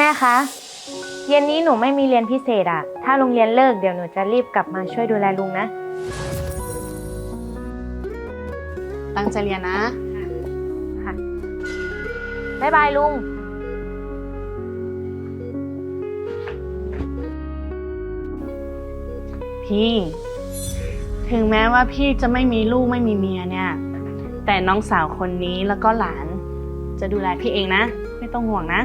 แม่คะ เย็นนี้หนูไม่มีเรียนพิเศษอะถ้าโรงเรียนเลิกเดี๋ยวหนูจะรีบกลับมาช่วยดูแลลุงนะ ตั้งใจเรียนนะ ค่ะบ๊ายบายลุง พี่ ถึงแม้ว่าพี่จะไม่มีลูกไม่มีเมียเนี่ย แต่น้องสาวคนนี้แล้วก็หลาน จะดูแลพี่เองนะ ไม่ต้องห่วงนะ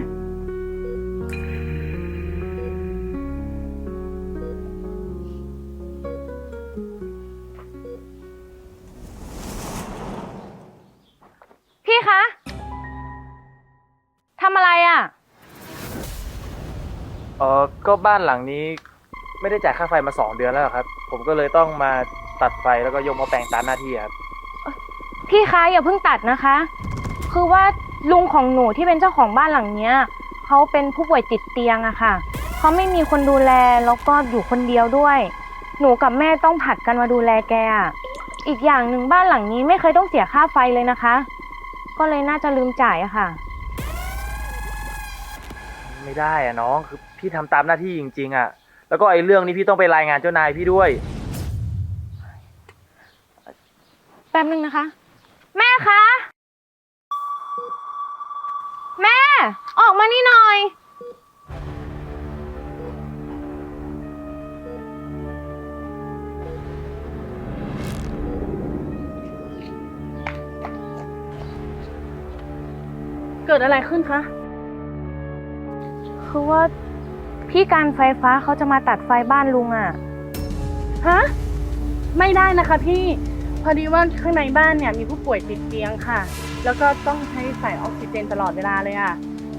ออก็บ้านหลังนี้ไม่ได้จ่ายค่าไฟมาสองเดือนแล้วครับ ผมก็เลยต้องมาตัดไฟแล้วก็ยกมาแปลงตามหน้าที่ครับ พี่คะอย่าเพิ่งตัดนะคะ คือว่าลุงของหนูที่เป็นเจ้าของบ้านหลังเนี้ยเขาเป็นผู้ป่วยติดเตียงอะค่ะ เขาไม่มีคนดูแลแล้วก็อยู่คนเดียวด้วย หนูกับแม่ต้องผัดกันมาดูแลแกอะอีกอย่างหนึ่งบ้านหลังนี้ไม่เคยต้องเสียค่าไฟเลยนะคะ ก็เลยน่าจะลืมจ่ายอะค่ะ ไม่ได้อะน้องคือพี่ทำตามหน้าที่จริง ๆอะแล้วก็ไอ้เรื่องนี้พี่ต้องไปรายงานเจ้านายพี่ด้วย แป๊บนึงนะคะ แม่คะ แม่ ออกมานี่หน่อย เกิดอะไรขึ้นคะ คือว่าพี่การไฟฟ้าเขาจะมาตัดไฟบ้านลุงอะ่ะฮะ ไม่ได้นะคะพี่ พอดีว่าข้างในบ้านเนี่ยมีผู้ป่วยติดเตียงค่ะ แล้วก็ต้องใช้สายออกซิเจนตลอดเวลาเลยอะ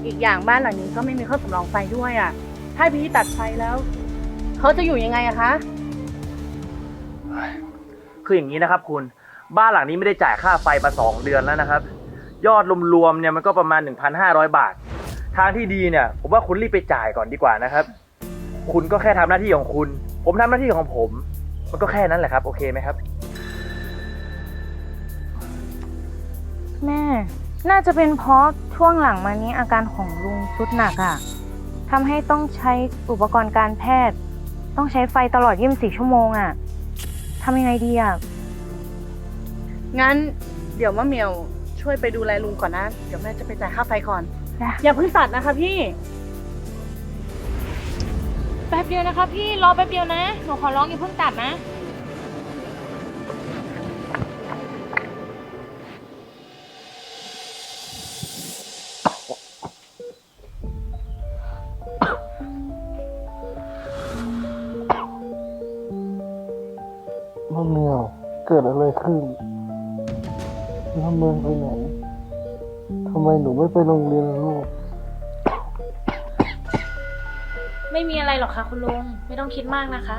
อีกอย่างบ้านหลังนี้ก็ไม่มีเครื่องสำรองไฟด้วยอะถ้าพี่ตัดไฟแล้วเขาจะอยู่ยังไงอะคะ คืออย่างนี้นะครับคุณบ้านหลังนี้ไม่ได้จ่ายค่าไฟมาสองเดือนแล้วนะครับ ยอดรวมๆเนี่ยมันก็ประมาณ 1,500 บาท ทางที่ดีเนี่ย ผมว่าคุณรีบไปจ่ายก่อนดีกว่านะครับ คุณก็แค่ทำหน้าที่ของคุณ ผมทำหน้าที่ของผม มันก็แค่นั้นแหละครับ โอเคไหมครับ แม่ น่าจะเป็นเพราะช่วงหลังมานี้อาการของลุงสุดหนักอะ่ะทำให้ต้องใช้อุปกรณ์การแพทย์ ต้องใช้ไฟตลอด 24 ชั่วโมงอะ่ะทำยังไงดีอะ่ะ งั้นเดี๋ยวมะเหมียวช่วยไปดูแลลุงก่อนนะ เดี๋ยวแม่จะไปจ่ายค่าไฟก่อน อย่าเพิ่งตัดนะคะพี่ แป๊บเดียวนะคะพี่รอแป๊บเดียวนะ หนูขอร้องอย่าเพิ่งตัดนะมะเมียวเกิดอะไรขึ้นแล้วเมืองไปไหน ไมหนูไม่ไปโรงเรียนล่ะลูก ไม่มีอะไรหรอกค่ะ คุณลุง ไม่ต้องคิดมากนะคะ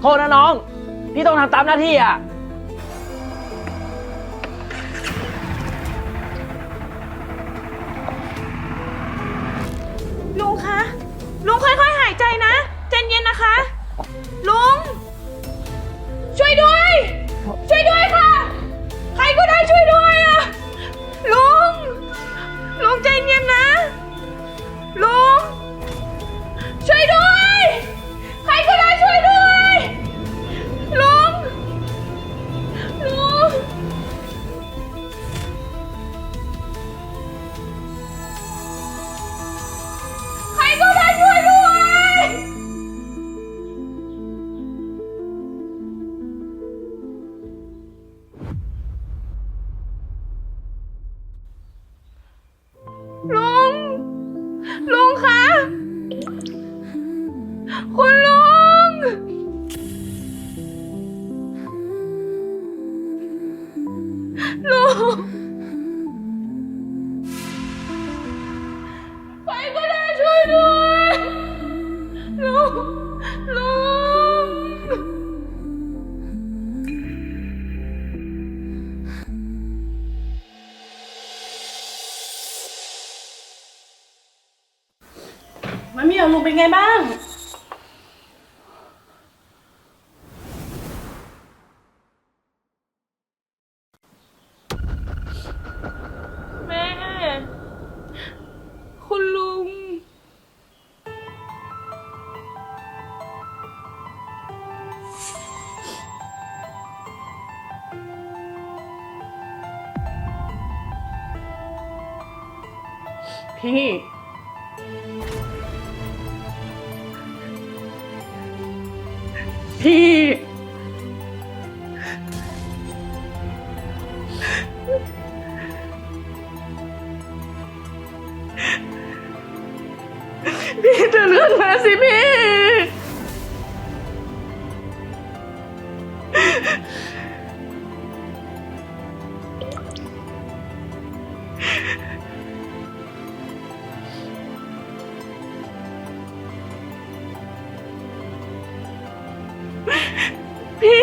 โทษนะน้อง พี่ต้องทำตามหน้าที่อะ ลุงคะ ลุงค่อยๆ หายใจนะ ลุงมะเหมียวลุงเป็นไงบ้าง พี่พี่ พี่จะเลื่อนมาสิพี่ พี่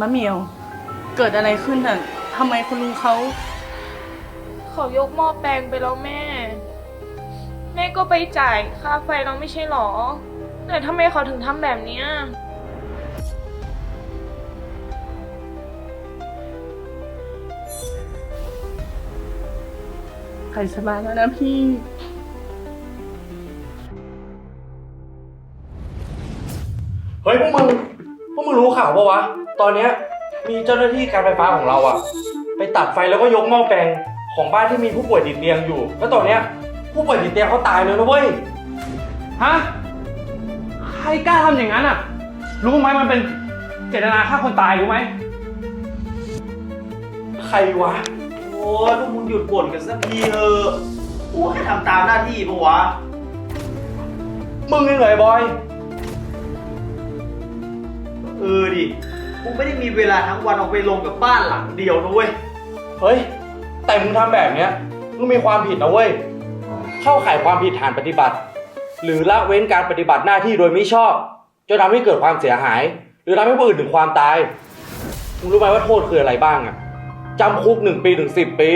มะเหมียว เกิดอะไรขึ้นอะทำไมคุณลุงเขา เขายกหม้อแปลงไปแล้วแม่ แม่ก็ไปจ่ายค่าไฟเราไม่ใช่หรอ แต่ทำไมเขาถึงทำแบบเนี้ยใครสบายแล้วนะพี่ เฮ้ยพวกมึงพวกมึงรู้ข่าวปะวะ ตอนเนี้ยมีเจ้าหน้าที่การไฟฟ้าของเราอะไปตัดไฟแล้วก็ยกหม้อแปลงของบ้านที่มีผู้ป่วยติดเตียงอยู่ แล้วตอนเนี้ยผู้ป่วยติดเตียงเขาตายเลยนะเว้ย ฮะใค รกล้าทำอย่างนั้นอะ รู้ไหมมันเป็นเจตนาฆ่าคนตายรู้ไหม ใครวะ โอ้ยพวกมึงหยุดบ่นกันสักทีเถอะกูแค่ทำตามหน้าที่ปะวะ มึงยังไงบอย เออดิ กูไม่ได้มีเวลาทั้งวันออกไปลงกับบ้านหลังเดียวนะเว้ย เฮ้ย แต่มึงทำแบบเนี้ย มึงมีความผิดนะเว้ย เข้าข่ายความผิดฐานปฏิบัติ หรือละเว้นการปฏิบัติหน้าที่โดยไม่ชอบจนทำให้เกิดความเสียหาย หรือทำให้ผู้อื่นถึงความตายมึงรู้ไหมว่าโทษคืออะไรบ้างอะจำคุกหนึ่งปี ถึงสิบปี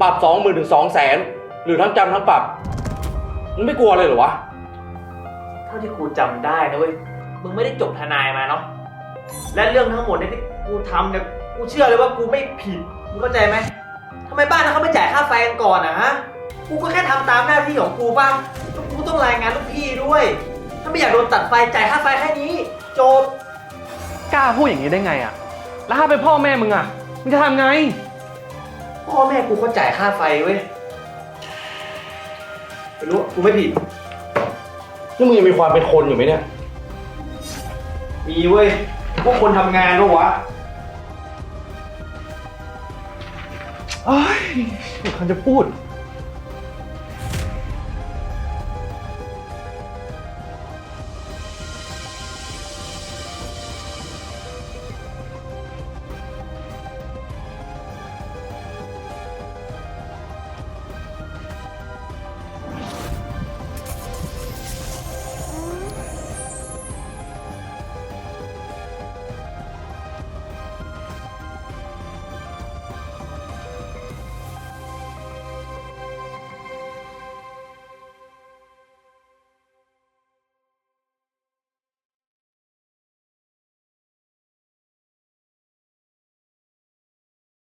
ปรับสองหมื่นถึงสองแสนหรือทั้งจำทั้งปรับมึงไม่กลัวเลยเหรอวะ เท่าที่กูจำได้นะเว้ย มึงไม่ได้จบทนายมาเนาะ และเรื่องทั้งหมดเนี่ยที่กูทำเนี่ย กูเชื่อเลยว่ากูไม่ผิด มึงเข้าใจไหมทำไมบ้านนั้นเขาไม่จ่ายค่าไฟกันก่อนอะฮะ กูก็แค่ทำตามหน้าที่ของกูบ้างแล้วกูต้องรายงานลูกพี่ด้วย ถ้าไม่อยากโดนตัดไฟจ่ายค่าไฟแค่นี้ จบ กล้าพูดอย่างนี้ได้ไงอะ แล้วถ้าเป็นพ่อแม่มึงอะ มึงจะทำไง พ่อแม่กูเขาจ่ายค่าไฟเว้ยไม่รู้กูไม่ผิด นี่มึงยังมีความเป็นคนอยู่ไหมเนี่ย มีเว้ย พวกคนทำงานด้วยวะ เอ้ยไม่ควรจะพูด